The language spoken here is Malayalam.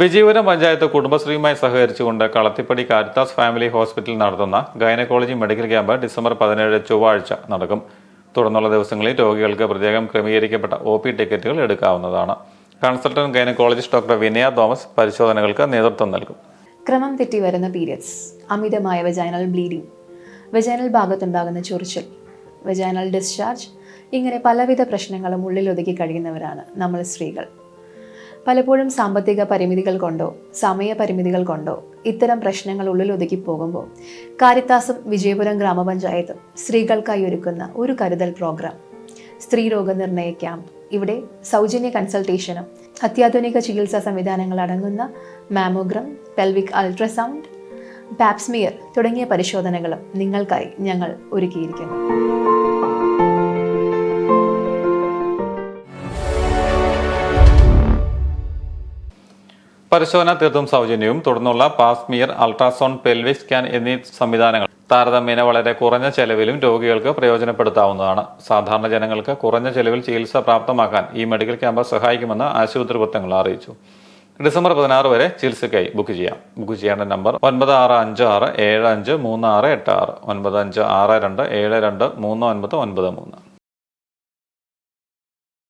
വിജയപുരം പഞ്ചായത്ത് കുടുംബശ്രീയുമായി സഹകരിച്ചുകൊണ്ട് കളത്തിപ്പടി കാരിത്താസ് ഫാമിലി ഹോസ്പിറ്റലിൽ നടത്തുന്ന ഗൈനക്കോളജി മെഡിക്കൽ ക്യാമ്പ് ഡിസംബർ പതിനേഴ് ചൊവ്വാഴ്ച നടക്കും. തുടർന്നുള്ള ദിവസങ്ങളിൽ രോഗികൾക്ക് പ്രത്യേകം ക്രമീകരിക്കപ്പെട്ട ഒ പി ടിക്കറ്റുകൾ എടുക്കാവുന്നതാണ്. Consultant gynaecologist doctor Vinaya Thomas പരിശോധനകൾക്ക് നേതൃത്വം നൽകും. ക്രമം തെറ്റി വരുന്ന പീരിയഡ്സ്. അമിതമായ വെജൈനൽ ബ്ലീഡിംഗ് വെജൈനൽ ഭാഗത്തുണ്ടാകുന്ന ചൊറിച്ചിൽ. വെജൈനൽ ഡിസ്ചാർജ് ഇങ്ങനെ പലവിധ പ്രശ്നങ്ങളും ഉള്ളിലൊതുക്കി കഴിയുന്നവരാണ് നമ്മൾ സ്ത്രീകൾ. പലപ്പോഴും സാമ്പത്തിക പരിമിതികൾ കൊണ്ടോ സമയ പരിമിതികൾ കൊണ്ടോ ഇത്തരം പ്രശ്നങ്ങൾ ഉള്ളിലൊതുക്കി പോകുമ്പോൾ കാരിത്താസും വിജയപുരം ഗ്രാമപഞ്ചായത്തും സ്ത്രീകൾക്കായി ഒരുക്കുന്ന ഒരു കരുതൽ പ്രോഗ്രാം. സ്ത്രീ രോഗനിർണയ ക്യാമ്പ്. ഇവിടെ സൗജന്യ കൺസൾട്ടേഷനും അത്യാധുനിക ചികിത്സാ സംവിധാനങ്ങൾ അടങ്ങുന്ന മാമോഗ്രം പെൽവിക് അൾട്രാസൗണ്ട് പാപ്സ്മിയർ തുടങ്ങിയ പരിശോധനകളും നിങ്ങൾക്കായി ഞങ്ങൾ ഒരുക്കിയിരിക്കുന്നു. പരിശോധന തീർത്തും സൗജന്യവും. തുടർന്നുള്ള പാസ്മിയർ അൾട്രാസൗണ്ട് പെൽവിക് സ്കാൻ എന്നീ സംവിധാനങ്ങൾ താരതമ്യേന വളരെ കുറഞ്ഞ ചെലവിലും രോഗികൾക്ക് പ്രയോജനപ്പെടുത്താവുന്നതാണ്. സാധാരണ ജനങ്ങൾക്ക് കുറഞ്ഞ ചെലവിൽ ചികിത്സ പ്രാപ്തമാക്കാൻ ഈ മെഡിക്കൽ ക്യാമ്പ് സഹായിക്കുമെന്ന് ആശുപത്രി വൃത്തങ്ങൾ അറിയിച്ചു. ഡിസംബർ പതിനാറ് വരെ ചികിത്സയ്ക്കായി ബുക്ക് ചെയ്യാം. ബുക്ക് ചെയ്യേണ്ട നമ്പർ ഒൻപത് ആറ് അഞ്ച് ആറ് ഏഴ് അഞ്ച് മൂന്ന് ആറ് എട്ട് ആറ്. ഒൻപത് അഞ്ച് ആറ് രണ്ട് ഏഴ് രണ്ട് മൂന്ന് ഒൻപത് ഒൻപത് മൂന്ന്.